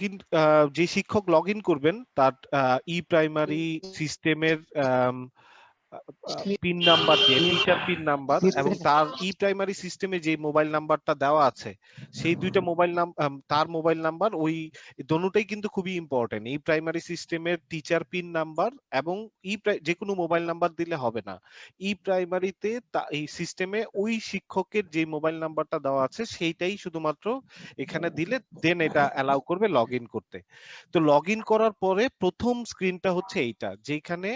In যে শিক্ষক log in করবেন তার ই প্রাইমারি সিস্টেমের পিন নাম্বার দিয়ে টিচার পিন নাম্বার এবং তার ই প্রাইমারি সিস্টেমে যে মোবাইল নাম্বারটা দেওয়া আছে সেই দুইটা মোবাইল তার মোবাইল নাম্বার ওই দোনোটাই কিন্তু খুবই ইম্পর্টেন্ট ই প্রাইমারি সিস্টেমের টিচার পিন নাম্বার এবং ই যে কোনো মোবাইল নাম্বার দিলে হবে না। ই প্রাইমারিতে এই সিস্টেমে ওই শিক্ষকের যে মোবাইল নাম্বারটা দেওয়া আছে সেইটাই শুধুমাত্র এখানে দিলে দেন এটা অ্যালাউ করবে লগ ইন করতে। তো লগ ইন করার পরে প্রথম স্ক্রিনটা হচ্ছে এইটা যেখানে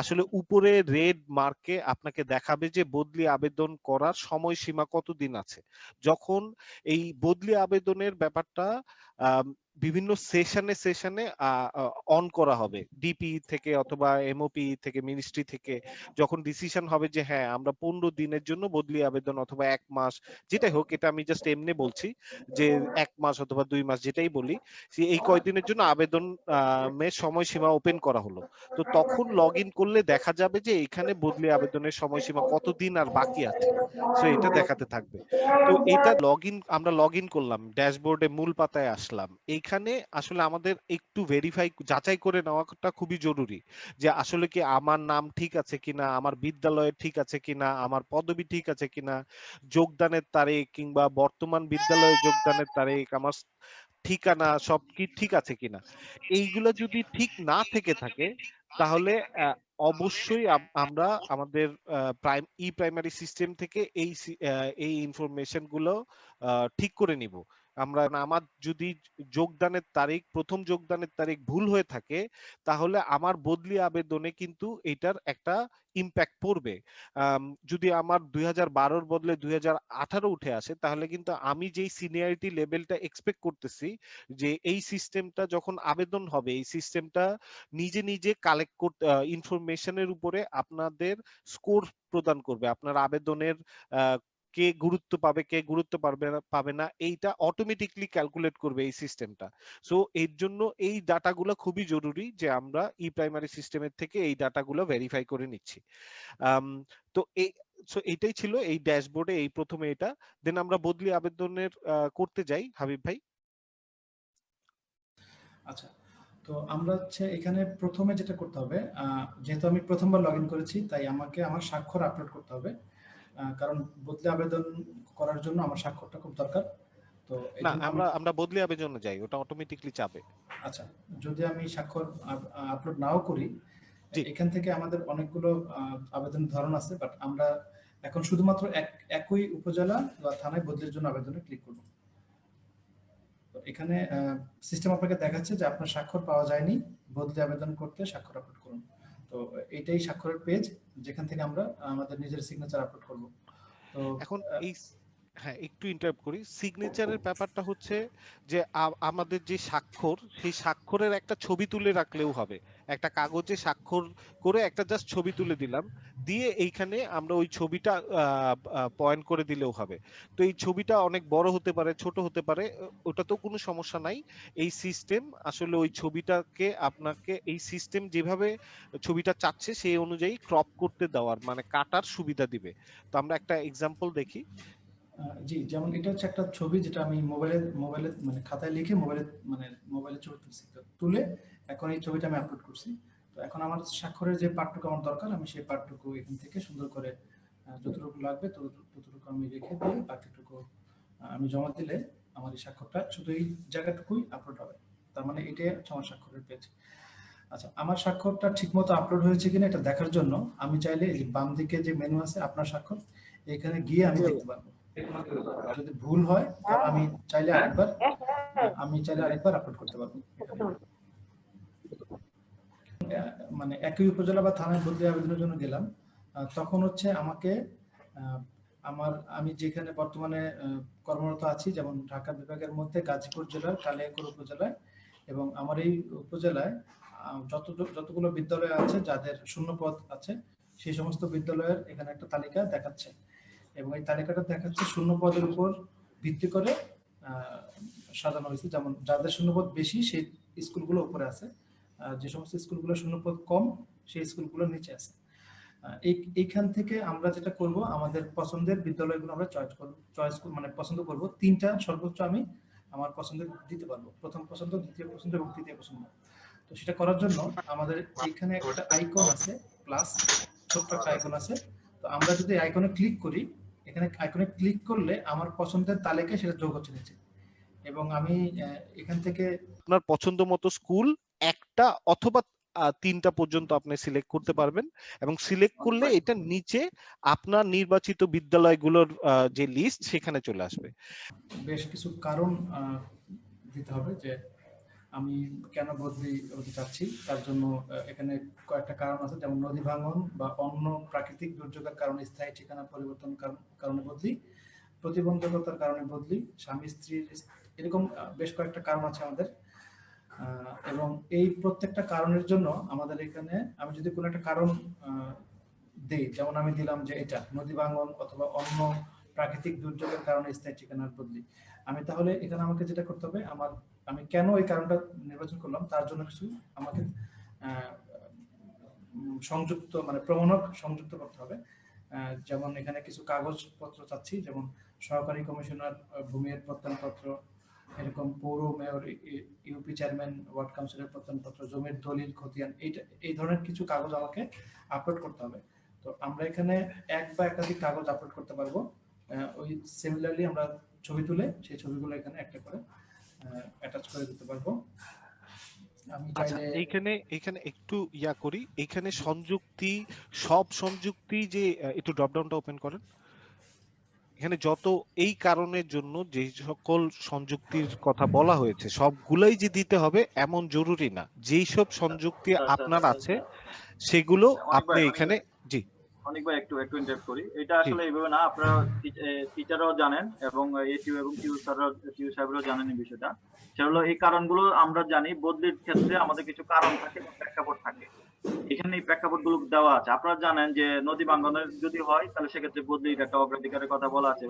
আসলে উপরে রেড মার্কে আপনাকে দেখাবে যে বদলি আবেদন করার সময়সীমা কতদিন আছে। যখন এই বদলি আবেদনের ব্যাপারটা বিভিন্ন সেশনে সেশনে অন করা হবে। ডিপি থেকে অথবা এমওপি থেকে মিনিস্ট্রি থেকে যখন ডিসিশন হবে যে হ্যাঁ আমরা পনেরো দিনের জন্য বদলি আবেদন অথবা এক মাস, যেটাই হোক, এটা আমি জাস্ট এমনি বলছি যে, এক মাস অথবা দুই মাস যেটাই বলি এই কয়দিনের জন্য আবেদন সময়সীমা ওপেন করা হলো। তো তখন লগ ইন করলে দেখা যাবে যে, এখানে বদলি আবেদনের সময়সীমা কতদিন আর বাকি আছে। সো, এটা দেখাতে থাকবে। তো এটা লগ ইন আমরা লগ ইন করলাম ড্যাশবোর্ডে মূল পাতায় আসলাম। এই এখানে আসলে আমাদের একটু ভেরিফাই যাচাই করে নেওয়াটা খুবই জরুরি। যে আসলে কি আমার নাম ঠিক আছে কিনা, আমার বিদ্যালয়ে ঠিক আছে কিনা, আমার পদবি ঠিক আছে কিনা, যোগদানের তারিখ কিংবা বর্তমান বিদ্যালয়ে যোগদানের তারিখ, আমার ঠিকানা সব কি ঠিক আছে কিনা। এইগুলো যদি ঠিক না থেকে থাকে, তাহলে অবশ্যই আমরা আমাদের প্রাইম ই প্রাইমারি সিস্টেম থেকে এই এই ইনফরমেশনগুলো ঠিক করে নিব। আমরা আমার যদি যোগদানের তারিখ, প্রথম যোগদানের তারিখ ভুল হয়ে থাকে, তাহলে আমার বদলি আবেদনে কিন্তু এটার একটা ইম্প্যাক্ট পড়বে। যদি আমার দুই হাজার বারোর বদলে দুই হাজার আঠারো উঠে আসে, তাহলে কিন্তু আমি যেই সিনিয়রিটি লেভেলটা এক্সপেক্ট করতেছি, যে এই সিস্টেমটা যখন আবেদন হবে, এই সিস্টেমটা নিজে নিজে কালেক্ট করতে ইনফরমেশনের উপরে আপনাদের স্কোর প্রদান করবে। আপনার আবেদনের কে গুরুত্ব পাবে, কে গুরুত্ব পাবে না পাবে না, এইটা অটোমেটিকলি ক্যালকুলেট করবে এই সিস্টেমটা সো এর জন্য এই ডাটাগুলো খুবই জরুরি যে আমরা ই প্রাইমারি সিস্টেমের থেকে এই ডাটাগুলো ভেরিফাই করে নিচ্ছি। তো এই সো এটাই ছিল এই ড্যাশবোর্ডে এই প্রথমে এটা। দেন আমরা বদলি আবেদনের করতে যাই, হাবিব ভাই। আচ্ছা তো আমরা হচ্ছে এখানে প্রথমে যেটা করতে হবে যেহেতু আমি প্রথমবার লগ করেছি, তাই আমাকে আমার স্বাক্ষর আপলোড করতে হবে। কারণ বদলি আবেদন করার জন্য আমার স্বাক্ষরটা খুব দরকার। তো না আমরা আমরা বদলি আবেদনে যাই ওটা অটোমেটিকলি চাবে আচ্ছা যদি আমি স্বাক্ষর আপলোড নাও করি এখান থেকে আমাদের অনেকগুলো আবেদনের ধরন আছে বাট আমরা এখন শুধুমাত্র এক একই উপজেলা বা থানায় বদলির জন্য আবেদনে ক্লিক করব। এখানে সিস্টেম আপনাকে দেখাচ্ছে যে আপনার স্বাক্ষর পাওয়া যায়নি বদলি আবেদন করতে স্বাক্ষর আপলোড করুন। তো এটাই স্বাক্ষরের পেজ যেখান থেকে আমরা আমাদের নিজের সিগনেচার আপলোড করব। তো এখন এই হ্যাঁ একটু ইন্টারাপ্ট করি। সিগনেচারের ব্যাপারটা হচ্ছে যে আমাদের যে স্বাক্ষর, সেই স্বাক্ষরের একটা ছবি তুলে রাখলেও হবে। একটা কাগজে স্বাক্ষর করে একটা জাস্ট ছবি তুলে দিলাম। দিয়ে এইখানে আমরা ওই ছবিটা পয়েন্ট করে দিলেও হবে। তো এই ছবিটা অনেক বড় হতে পারে, ছোট হতে পারে, ওটা তো কোনো সমস্যা নাই। এই সিস্টেম আসলে ওই ছবিটাকে আপনাকে এই সিস্টেম যেভাবে ছবিটা চাচ্ছে, সেই অনুযায়ী ক্রপ করতে দেওয়ার মানে কাটার সুবিধা দিবে। তো আমরা একটা এক্সাম্পল দেখি। জি, যেমন এটা হচ্ছে একটা ছবি যেটা আমি মোবাইলে মোবাইলে মানে খাতায় লিখে মোবাইলে মানে মোবাইলে ছবি তুলছি। তুলে এখন এই ছবিটা আমি আপলোড করছি। তো এখন আমার স্বাক্ষরের যে পাঠটুকু আমার দরকার, আমি সেই পাঠটুকু এখান থেকে সুন্দর করে যতটুকু লাগবে ততটুকু আমি রেখে দিয়ে বাকিটুকু আমি জমা দিলে আমার এই স্বাক্ষরটা শুধু এই জায়গাটুকুই আপলোড হবে। তার মানে এটাই হচ্ছে আমার স্বাক্ষরের পেজ আচ্ছা আমার স্বাক্ষরটা ঠিকমতো আপলোড হয়েছে কিনা এটা দেখার জন্য আমি চাইলে বাম দিকে যে মেনু আছে আপনার স্বাক্ষর, এখানে গিয়ে আমি দেখতে পারব। যদি ভুল হয় আমি চাইলে আরেকবার আমি চাইলে আরেকবার আপলোড করতে পারব। মানে একই উপজেলা বা থানায় বদলি আবেদনের জন্য গেলাম। তখন হচ্ছে আমাকে আমার আমি যেখানে বর্তমানে কর্মরত আছি যেমন ঢাকা বিভাগের মধ্যে গাজীপুর জেলার কালিয়াকুর উপজেলায় এবং আমার এই উপজেলায় যত যতগুলো বিদ্যালয় আছে যাদের শূন্য পদ আছে সেই সমস্ত বিদ্যালয়ের এখানে একটা তালিকা দেখাচ্ছে। এবং এই তালিকাটা দেখাচ্ছে শূন্য পদের উপর ভিত্তি করে সাজানো হয়েছে। যেমন যাদের শূন্যপদ বেশি, সেই স্কুলগুলো উপরে আছে। যে সমস্ত স্কুলগুলো শূন্যপদ কম, সেই স্কুলগুলো নিচে আছে। এইখান থেকে আমরা যেটা করব, আমাদের পছন্দের বিদ্যালয়গুলো আমরা চয়েস করব চয়েস মানে পছন্দ করব। তিনটা সর্বোচ্চ আমি আমার পছন্দ দিতে পারব। প্রথম পছন্দ, দ্বিতীয় পছন্দ এবং তৃতীয় পছন্দ। তো সেটা করার জন্য আমাদের এখানে একটা আইকন আছে প্লাস ছোট্ট একটা আইকন আছে। তো আমরা যদি আইকনে ক্লিক করি এখানে আইকনে ক্লিক করলে আমার পছন্দের তালিকায় সেটা যোগ হচ্ছে নিচে। এবং আমি এখান থেকে আপনার পছন্দ মতো স্কুল একটা অথবা তিনটা পর্যন্ত আপনি সিলেক্ট করতে পারবেন। এবং সিলেক্ট করলে এটা নিচে আপনার নির্বাচিত বিদ্যালয়গুলোর যে লিস্ট সেখানে চলে আসবে। বেশ কিছু কারণ দিতে হবে যে আমি কেন বদলি হতে চাচ্ছি? তার জন্য এখানে কয়েকটা কারণ আছে। যেমন নদী ভাঙন বা অন্য প্রাকৃতিক দুর্যোগের কারণে স্থায়ী ঠিকানা পরিবর্তন কারণ- বদলি, প্রতিবন্ধকতার কারণে বদলি, স্বামী স্ত্রীর এরকম বেশ কয়েকটা কারণ আছে আমাদের। এবং এই প্রত্যেকটা কারণের জন্য আমাদের এখানে আমি যদি কোনো একটা কারণ দিই, যেমন আমি দিলাম যে এটা, নদী ভাঙন অথবা অন্য প্রাকৃতিক দুর্যোগের কারণে স্থায়ী ঠিকানার বদলি। আমি তাহলে এখানে আমাকে যেটা করতে হবে, আমার আমি কেন এই কারণটা নির্বাচন করলাম? তার জন্য কিছু আমাকে সংযুক্ত মানে প্রমাণক সংযুক্ত করতে হবে। যেমন এখানে কিছু কাগজপত্র চাচ্ছি, যেমন সহকারী কমিশনার ভূমির প্রত্যয়নপত্র, এরকম পৌর মেয়র ইউপি চেয়ারম্যান, ওয়ার্ড কাউন্সিলের প্রত্যয়নপত্র, জমির দলিল, খতিয়ান, এইটা, এই ধরনের কিছু কাগজ আমাকে আপলোড করতে হবে। তো আমরা এখানে এক বা একাধিক কাগজ আপলোড করতে পারব। ওই সিমিলারলি আমরা ছবি তুলে, সেই ছবিগুলো এখানে একটা করে অ্যাটাচ করে দিতে পারব। আচ্ছা এইখানে এখানে একটু ইয়া করি। এখানে সংযুক্তি সব সংযুক্তি যে একটু ড্রপ ডাউনটা ওপেন করেন। এখানে যত এই কারণের জন্য যে সকল সংযুক্তির কথা বলা হয়েছে সবগুলাই যে দিতে হবে এমন জরুরি না। যেই সব সংযুক্তি আচ্ছা, আপনার আচ্ছা, আছে আচ্ছা। সেগুলো আপনি এখানে জি। অনেক ভাই একটু একটু ইন্টারেক্ট করি। এটা আসলে এইভাবে না আপনারা টিচাররাও জানেন এবং এটিউ এবং টিউ স্যাররাও টিউ সাহেবরাও জানেন এই বিষয়টা। সেটা হলো এই কারণগুলো আমরা জানি বদলির ক্ষেত্রে আমাদের কিছু কারণ থাকে প্রেক্ষাপট থাকে। এখানে এই প্রেক্ষাপটগুলো দেওয়া আছে। আপনারা জানেন যে নদী ভাঙ্গনের যদি হয় তাহলে সেক্ষেত্রে বদলির একটা অগ্রাধিকারের কথা বলা আছে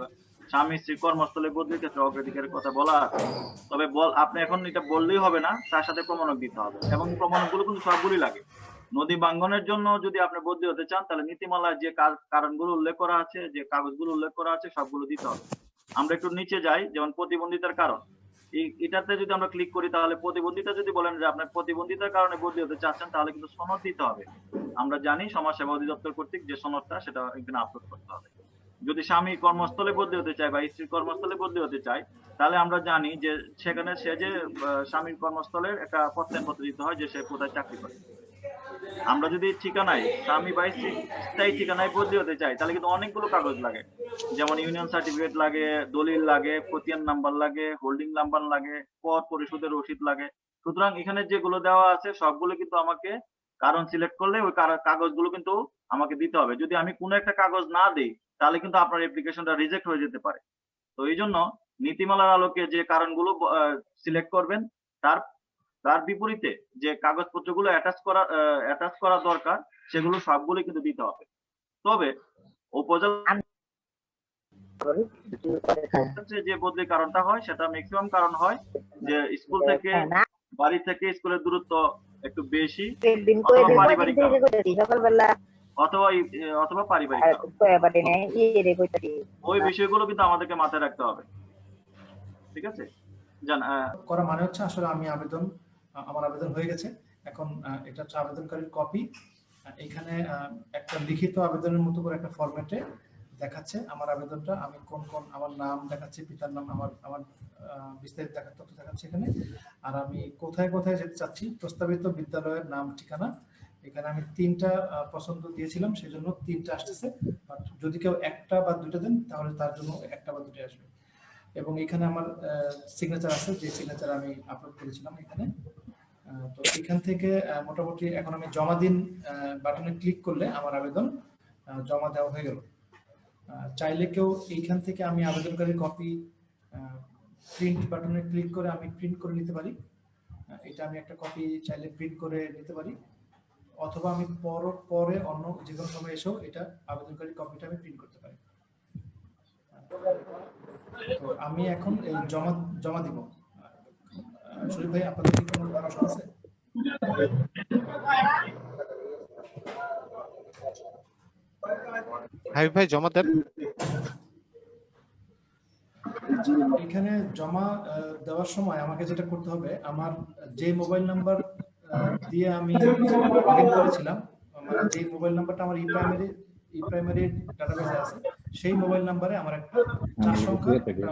স্বামী স্ত্রী কর্মস্থলে বদলির ক্ষেত্রে অগ্রাধিকারের কথা বলা আছে। তবে বল আপনি এখন এটা বললেই হবে না তার সাথে প্রমাণক দিতে হবে। এবং প্রমাণকগুলো কিন্তু সবগুলোই লাগে। নদী ভাঙ্গনের জন্য যদি আপনি বদলি হতে চান, তাহলে নীতিমালায় যে কার- কারণগুলো উল্লেখ করা আছে, যে কাগজগুলো উল্লেখ করা আছে, সবগুলো দিতে হবে। আমরা একটু নিচে যাই, যেমন প্রতিবন্ধিতার কারণ। এটাতে যদি আমরা ক্লিক করি, তাহলে প্রতিবন্ধিতা যদি বলেন যে আপনার প্রতিবন্ধিতার কারণে বদলি হতে চাচ্ছেন, তাহলে কিন্তু সনদ দিতে হবে। আমরা জানি সমাজ সেবা অধিদপ্তর কর্তৃক যে সনদটা, সেটা এখানে আপলোড করতে হবে। যদি স্বামী কর্মস্থলে বদলি হতে চায় বা স্ত্রী কর্মস্থলে বদলি হতে চায়, তাহলে আমরা জানি যে সেখানে সে যে স্বামীর কর্মস্থলের একটা প্রত্যয়নপত্র দিতে হয়, যে সে কোথায় চাকরি করে। আমরা যদি ঠিকানায় স্বামী বা স্থায়ী ঠিকানায় বদলি হতে চাই, তাহলে কিন্তু অনেকগুলো কাগজ লাগে। যেমন ইউনিয়ন সার্টিফিকেট লাগে, দলিল লাগে খতিয়ান নাম্বার লাগে হোল্ডিং নাম্বার লাগে, কর পরিশোধের রসিদ লাগে। সুতরাং এখানে যেগুলো দেওয়া আছে, সবগুলো কিন্তু আমাকে কারণ সিলেক্ট করলে ওই কাগজগুলো কিন্তু আমাকে দিতে হবে। যদি আমি কোনো একটা কাগজ না দিই, তাহলে কিন্তু আপনার অ্যাপ্লিকেশনটা রিজেক্ট হয়ে যেতে পারে। তো এই জন্য নীতিমালার আলোকে যে কারণগুলো সিলেক্ট করবেন, তার তার বিপরীতে যে কাগজপত্রগুলো অ্যাটাচ করা অ্যাটাচ করা দরকার সেগুলো সবগুলো কিন্তু দিতে হবে। তবে উপজেলা যে বদলি কারণটা হয় সেটা ম্যাক্সিমাম কারণ হয় যে স্কুল থেকে বাড়ি থেকে স্কুলের দূরত্ব একটু বেশি অথবা পারিবারিক অথবা অথবা পারিবারিক ওই বিষয়গুলো কিন্তু আমাদেরকে মাথায় রাখতে হবে। ঠিক আছে? জান করা মানে হচ্ছে আসলে আমি আবেদন আমার আবেদন হয়ে গেছে। এখন এটা হচ্ছে আবেদনকারীর কপি এখানে একটা লিখিত আবেদনের মতো করে একটা ফরম্যাটে দেখাচ্ছে আমার আবেদনটা। আমি কোন কোন, আমার নাম দেখাচ্ছে, পিতার নাম, আমার আমার বিস্তারিত দেখার তথ্য দেখাচ্ছে এখানে। আর আমি কোথায় কোথায় যেতে চাচ্ছি, প্রস্তাবিত বিদ্যালয়ের নাম, ঠিকানা। এখানে আমি তিনটা পছন্দ দিয়েছিলাম সেই জন্য তিনটা আসতেছে। বাট যদি কেউ একটা বা দুটো দেন, তাহলে তার জন্য একটা বা দুটো আসবে। এবং এখানে আমার সিগনেচার আছে, যে সিগনেচার আমি আপলোড করেছিলাম এখানে। তো এখান থেকে মোটামুটি এখন আমি জমা দিন বাটনে ক্লিক করলে আমার আবেদন জমা দেওয়া হয়ে গেল। চাইলে কেউ এইখান থেকে আমি আবেদনকারী কপি প্রিন্ট বাটনে ক্লিক করে আমি প্রিন্ট করে নিতে পারি। এটা আমি একটা কপি চাইলে প্রিন্ট করে নিতে পারি। অথবা আমি পর, পরে অন্য যে কোনো সময় এসেও এটা আবেদনকারী কপিটা আমি প্রিন্ট করতে পারি। তো আমি এখন এই জমা জমা দিব। শরীফ ভাই আপনাদের কি কোনো প্রশ্ন আছে? হাবিব ভাই জমা দেন। এখানে জমা দেওয়ার সময় আমাকে যেটা করতে হবে আমার যে মোবাইল নাম্বার দিয়ে আমি করেছিলাম মানে যে মোবাইল নাম্বারটা আমার ই প্রাইমারি ই প্রাইমারি ডাটাবেসে আছে সেই মোবাইল নাম্বারে আমার একটা চার সংখ্যার একটা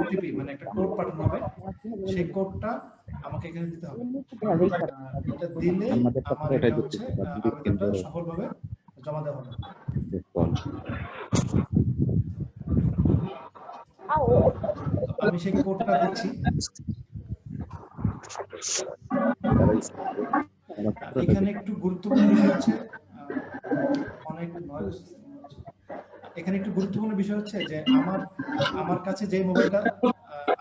ওটিপি মানে একটা কোড পাঠানো হবে। সেই কোডটা আমাকে এখানে দিতে হবে। এটা দিলে আমার এটা হচ্ছে আবেদনটা সফলভাবে জমা দেওয়া হবে। আমি সেই কোডটা দিচ্ছি। এখানে একটু গুরুত্বপূর্ণ বিষয় হচ্ছে এখানে একটু গুরুত্বপূর্ণ বিষয় হচ্ছে যে আমার আমার কাছে যে মোবাইলটা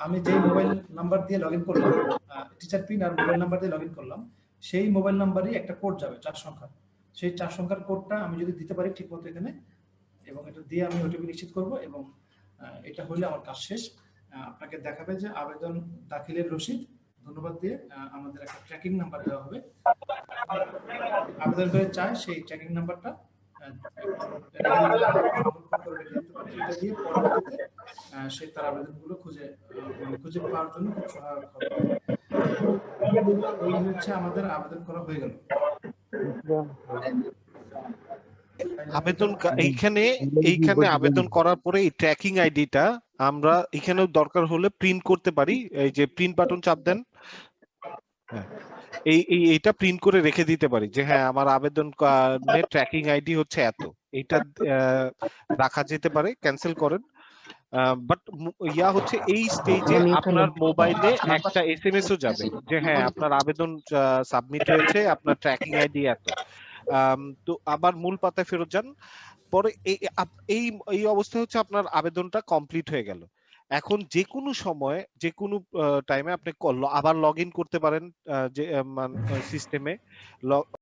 আমি যে মোবাইল নাম্বার দিয়ে লগ ইন করলাম টিচার পিন আর মোবাইল নাম্বার দিয়ে লগ ইন করলাম, সেই মোবাইল নাম্বারই একটা কোড যাবে, চার সংখ্যা। সেই চার সংখ্যার কোডটা আমি যদি দিতে পারি ঠিক মতো এখানে, এবং এটা দিয়ে আমি ওটিপি নিশ্চিত করব এবং এটা হলে আমার কাজ শেষ। আপনাকে দেখাবে যে আবেদন দাখিলের রসিদ ধন্যবাদ দিয়ে আমাদের একটা ট্র্যাকিং নাম্বার দেওয়া হবে। আবেদন করে চায় সেই ট্র্যাকিং নাম্বারটা সে তার আবেদনগুলো খুঁজে খুঁজে পাওয়ার জন্য খুব সহায়ক হবে। হচ্ছে আমাদের আবেদন করা হয়ে গেল। আবেদন এইখানে এইখানে আবেদন করার পরে এই ট্র্যাকিং আইডিটা আমরা এখানেও দরকার হলে প্রিন্ট করতে পারি। এই যে প্রিন্ট বাটন চাপ দেন এই এই এটা প্রিন্ট করে রেখে দিতে পারি যে হ্যাঁ আমার আবেদন ট্র্যাকিং আইডি হচ্ছে এত। এটা রাখা যেতে পারে ক্যান্সেল করেন। বাট ইয়া হচ্ছে এই স্টেজে আপনার মোবাইলে একটা এসএমএস ও যাবে যে হ্যাঁ আপনার আবেদন সাবমিট হয়েছে আপনার ট্র্যাকিং আইডি এত। তো আবার মূল পাতায় ফেরত যান। পরে এই এই এই অবস্থা হচ্ছে আপনার আবেদনটা কমপ্লিট হয়ে গেল। এখন যে কোনো সময় যে কোনো টাইমে আপনি আবার লগ ইন করতে পারেন যে সিস্টেমে